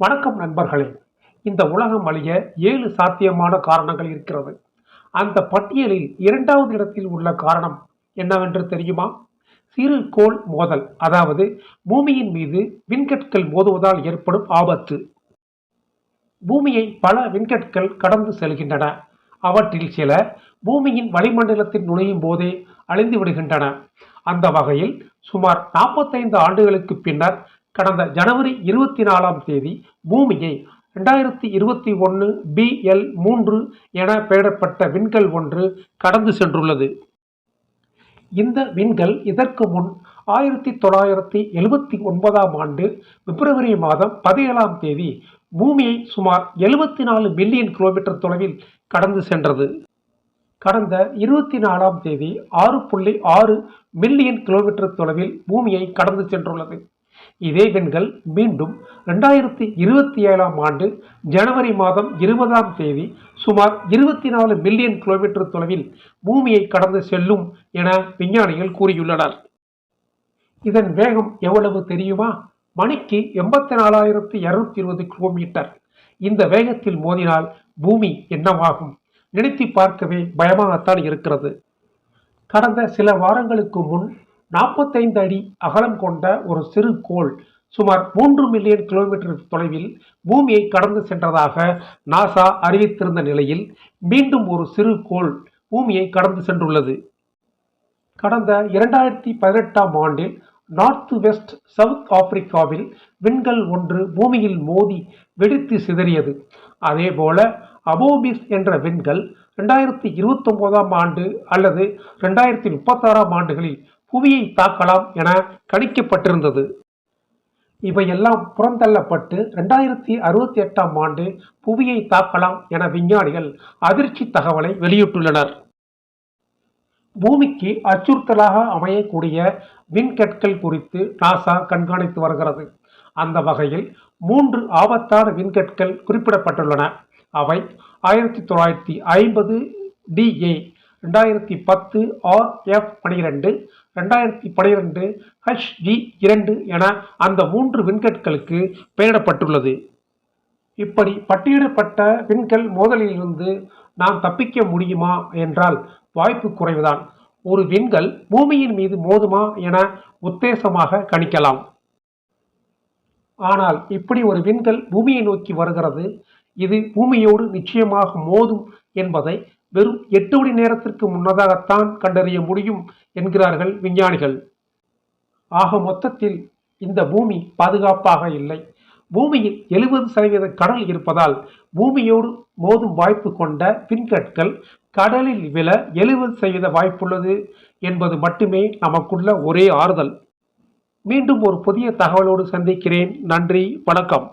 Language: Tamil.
வணக்கம் நண்பர்களே. இந்த உலகம் அழிய ஏழு சாத்தியமான காரணங்கள் இருக்கிறது. அந்த பட்டியலில் இரண்டாவது இடத்தில் உள்ள காரணம் என்னவென்று தெரியுமா? சிறு கோள் மோதல் அதாவது பூமியின் மீது விண்கற்கள் மோதுவதால் ஏற்படும் ஆபத்து. பூமியை பல விண்கற்கள் கடந்து செல்கின்றன. அவற்றில் சில பூமியின் வளிமண்டலத்தில் நுழையும் போதே அழிந்து விடுகின்றன. அந்த வகையில் சுமார் நாற்பத்தைந்து ஆண்டுகளுக்கு பின்னர் கடந்த ஜனவரி இருபத்தி நாலாம் தேதி பூமியை ரெண்டாயிரத்தி இருபத்தி ஒன்று பிஎல் மூன்று என பெயரிடப்பட்ட விண்கல் ஒன்று கடந்து சென்றுள்ளது. இந்த விண்கல் இதற்கு முன் ஆயிரத்தி தொள்ளாயிரத்தி எழுபத்தி ஒன்பதாம் ஆண்டு பிப்ரவரி மாதம் பதினேழாம் தேதி பூமியை சுமார் எழுபத்தி நாலு மில்லியன் கிலோமீட்டர் தொலைவில் கடந்து சென்றது. கடந்த இருபத்தி நாலாம் தேதி ஆறு புள்ளி ஆறு மில்லியன் கிலோமீட்டர் தொலைவில் பூமியை கடந்து சென்றுள்ளது. இதே பெண்கள் மீண்டும் ரெண்டாயிரத்தி இருபத்தி ஏழாம் ஆண்டு ஜனவரி மாதம் இருபதாம் தேதி சுமார் இருபத்தி நாலு மில்லியன் கிலோமீட்டர் தொலைவில் பூமியை கடந்து செல்லும் என விஞ்ஞானிகள் கூறியுள்ளனர். இதன் வேகம் எவ்வளவு தெரியுமா? மணிக்கு எண்பத்தி நாலாயிரத்தி இருநூத்தி இருபது கிலோமீட்டர். இந்த வேகத்தில் மோதினால் பூமி என்னவாகும்? நினைத்து பார்க்கவே பயமாகத்தான் இருக்கிறது. கடந்த சில வாரங்களுக்கு முன் நாற்பத்தைந்து அடி அகலம் கொண்ட ஒரு சிறு கோள் சுமார் மூன்று மில்லியன் கிலோமீட்டர் தொலைவில் பூமியை கடந்து சென்றதாக நாசா அறிவித்திருந்த நிலையில் மீண்டும் ஒரு சிறு கோள் பூமியை கடந்து சென்றுள்ளது. கடந்த இரண்டாயிரத்தி பதினெட்டாம் ஆண்டில் நார்த் வெஸ்ட் சவுத் ஆப்பிரிக்காவில் விண்கல் ஒன்று பூமியில் மோதி வெடித்து சிதறியது. அதேபோல அபோபிஸ் என்ற விண்கல் ரெண்டாயிரத்தி இருபத்தொம்போதாம் ஆண்டு அல்லது ரெண்டாயிரத்தி முப்பத்தாறாம் ஆண்டுகளில் புவியை தாக்கலாம் என கணிக்கப்பட்டிருந்தது. இவையெல்லாம் புறந்தள்ளப்பட்டு ரெண்டாயிரத்தி அறுபத்தி எட்டாம் ஆண்டு புவியை தாக்கலாம் என விஞ்ஞானிகள் அதிர்ச்சி தகவலை வெளியிட்டுள்ளனர். பூமிக்கு அச்சுறுத்தலாக அமையக்கூடிய விண்கற்கள் குறித்து நாசா கண்காணித்து வருகிறது. அந்த வகையில் மூன்று ஆபத்தான விண்கற்கள் குறிப்பிடப்பட்டுள்ளன. அவை ஆயிரத்தி தொள்ளாயிரத்தி ஐம்பது டிஏ ரெண்டாயிரத்தி பத்து ஆர்எஃப் பனிரெண்டு ரெண்டாயிரத்தி பனிரெண்டு ஹச்ஜி இரண்டு என அந்த மூன்று விண்கற்களுக்கு பெயரிடப்பட்டுள்ளது. இப்படி பட்டியலிடப்பட்ட விண்கல் மோதலிலிருந்து நாம் தப்பிக்க முடியுமா என்றால் வாய்ப்பு குறைவுதான். ஒரு விண்கல் பூமியின் மீது மோதுமா என உத்தேசமாக கணிக்கலாம். ஆனால் இப்படி ஒரு விண்கல் பூமியை நோக்கி வருகிறது இது பூமியோடு நிச்சயமாக மோதும் என்பதை வெறும் எட்டு மணி நேரத்திற்கு முன்னதாகத்தான் கண்டறிய முடியும் என்கிறார்கள் விஞ்ஞானிகள். ஆக மொத்தத்தில் இந்த பூமி பாதுகாப்பாக இல்லை. பூமியில் எழுபது சதவீத கடல் இருப்பதால் பூமியோடு மோதும் வாய்ப்பு கொண்ட பின்கற்கள் கடலில் விழ எழுபது சதவீத வாய்ப்புள்ளது என்பது மட்டுமே நமக்குள்ள ஒரே ஆறுதல். மீண்டும் ஒரு புதிய தகவலோடு சந்திக்கிறேன். நன்றி வணக்கம்.